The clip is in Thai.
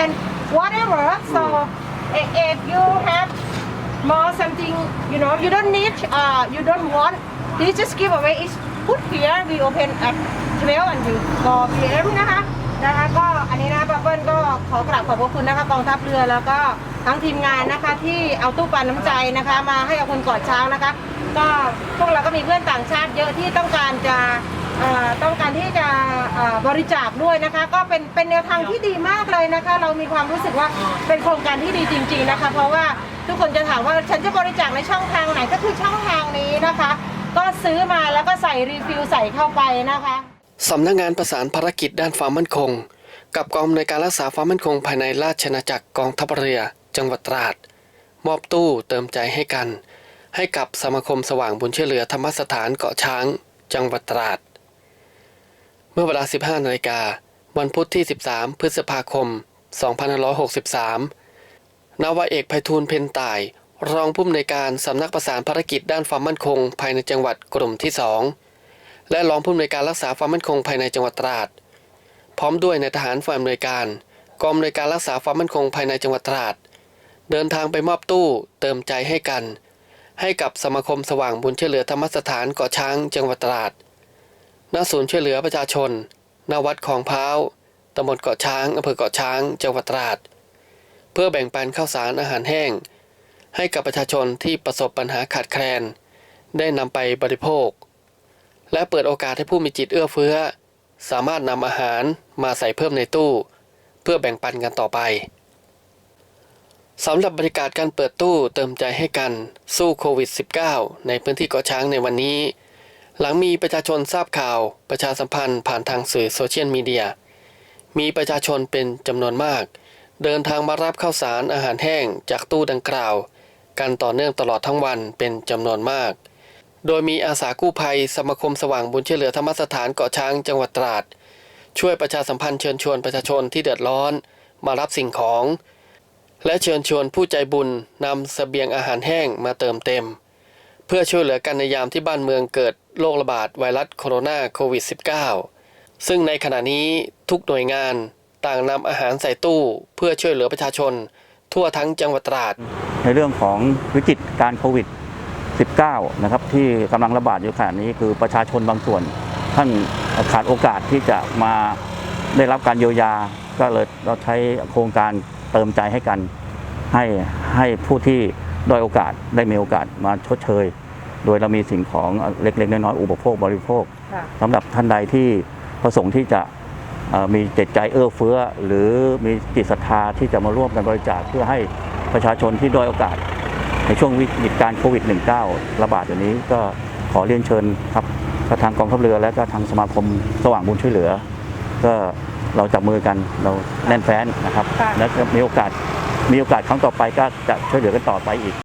and whatever so i- if you have more something you know you don't need uh you don't want this just give away is put here we open at 12 and we go PM นะคะนะคะก็อันนี้นะป้าเปิ้ลก็ขอกราบขอบพระคุณนะคะกองทัพเรือแล้วก็ทั้งทีมงานนะคะที่เอาตู้ปลาน้ำใจนะคะ มาให้กับคนกอดช้างนะคะ ก็พวกเราก็มีเพื่อนต่างชาติเยอะที่ต้องการจะเอ่อ บริจาคด้วยนะคะ ก็เป็นเป็นแนวทางที่ดีมากเลยนะคะ เรามีความรู้สึกว่าเป็นโครงการที่ดีจริง ๆนะคะ เพราะว่าทุกคนจะถามว่าฉันจะบริจาคในช่องทางไหนก็คือช่องทางนี้นะคะ ก็ซื้อมาแล้วก็ใส่รีฟิลใส่เข้าไปนะคะสำนักงานประสานภารกิจด้านความมั่นคง กับกองอำนวยการรักษาความมั่นคงภายในราชอาจักรกองทัพเรือ จังหวัดตราด มอบตู้เติมใจให้กัน ให้กับสมาคมสว่างบุญช่วยเหลือธรรมสถานเกาะช้าง จังหวัดตราด เมื่อเวลา 15นาฬิกาวันพุธที่ 13 พฤษภาคม 2563 นาวาเอกไพฑูรย์เพนต่าย รองผู้อำนวยการสำนักประสานภารกิจด้านความมั่นคง ภายในจังหวัดกลุ่มที่ 2 และรองผู้อำนวยการรักษาความมั่นคงภายในจังหวัดตราด พร้อมด้วยนายทหารฝ่ายอำนวยการกองอำนวยการรักษาความมั่นคงภายในจังหวัดตราด เดินทางไปมอบตู้เติมใจให้กัน ให้กับสมาคมสว่างบุญช่วยเหลือธรรมสถานเกาะช้างจังหวัดตราด ณศูนย์ช่วยเหลือประชาชนณวัดของพ้าวตำบลเกาะช้างอำเภอเกาะช้าง จังหวัดตราด เพื่อแบ่งปันข้าวสารอาหารแห้ง ให้กับประชาชนที่ประสบปัญหาขาดแคลน ได้นำไปบริโภค และเปิดโอกาสให้ผู้มีจิตเอื้อเฟื้อ สามารถนำอาหารมาใส่เพิ่มในตู้ เพื่อแบ่งปันกันต่อไปสำหรับบรรยากาศการเปิดตู้เติมใจให้กันสู้โควิด -19 ในพื้นที่เกาะช้างในวันนี้ หลังมีประชาชนทราบข่าวประชาสัมพันธ์ผ่านทางสื่อโซเชียลมีเดีย มีประชาชนเป็นจำนวนมาก เดินทางมารับข้าวสารอาหารแห้งจากตู้ดังกล่าว กันต่อเนื่องตลอดทั้งวันเป็นจำนวนมาก โดยมีอาสากู้ภัยสมาคมสว่างบุญเช่วเหลือธรรมสถานเกาะช้างจังหวัดตราด ช่วยประชาสัมพันธ์เชิญชวนประชาชนที่เดือดร้อน มารับสิ่งของ และเชิญชวนผู้ใจบุญนำเสบียงอาหารแห้งมาเติมเต็ม เพื่อช่วยเหลือกันในยามที่บ้านเมืองเกิด โรคระบาดไวรัสโคโรนาโควิด -19 ซึ่งในขณะนี้ทุกหน่วยงานต่างนำอาหารใส่ตู้เพื่อช่วยเหลือประชาชน ทั่วทั้งจังหวัดตราด ในเรื่องของวิกฤตการโควิด 19 นะครับที่กำลังระบาดอยู่ขณะนี้คือประชาชนบางส่วน ท่านขาดโอกาสที่จะมาได้รับการเยียวยา ก็เลยเราใช้โครงการเติมใจให้กันให้ให้ผู้ที่ด้อยโอกาสได้มีโอกาสมาชดเชย โดยเรามีสิ่งของเล็กๆน้อยๆอุปโภคบริโภคค่ะสำหรับท่านใดที่ประสงค์ที่จะเอ่อมีจิตใจเอื้อเฟื้อ หรือมีจิตศรัทธาที่จะมาร่วมกันบริจาคเพื่อให้ประชาชนที่ด้อยโอกาส ในช่วงวิกฤตการโควิด -19 ระบาดอย่างนี้ก็ขอเรียนเชิญครับก็ทางกองทัพเรือและก็ทางสมาคมสว่างบุญช่วยเหลือ ก็เราจับมือกันเราแน่นแฟ้นนะครับค่ะและก็มีโอกาสมีโอกาสครั้งต่อไปก็จะช่วยเหลือกันต่อไปอีก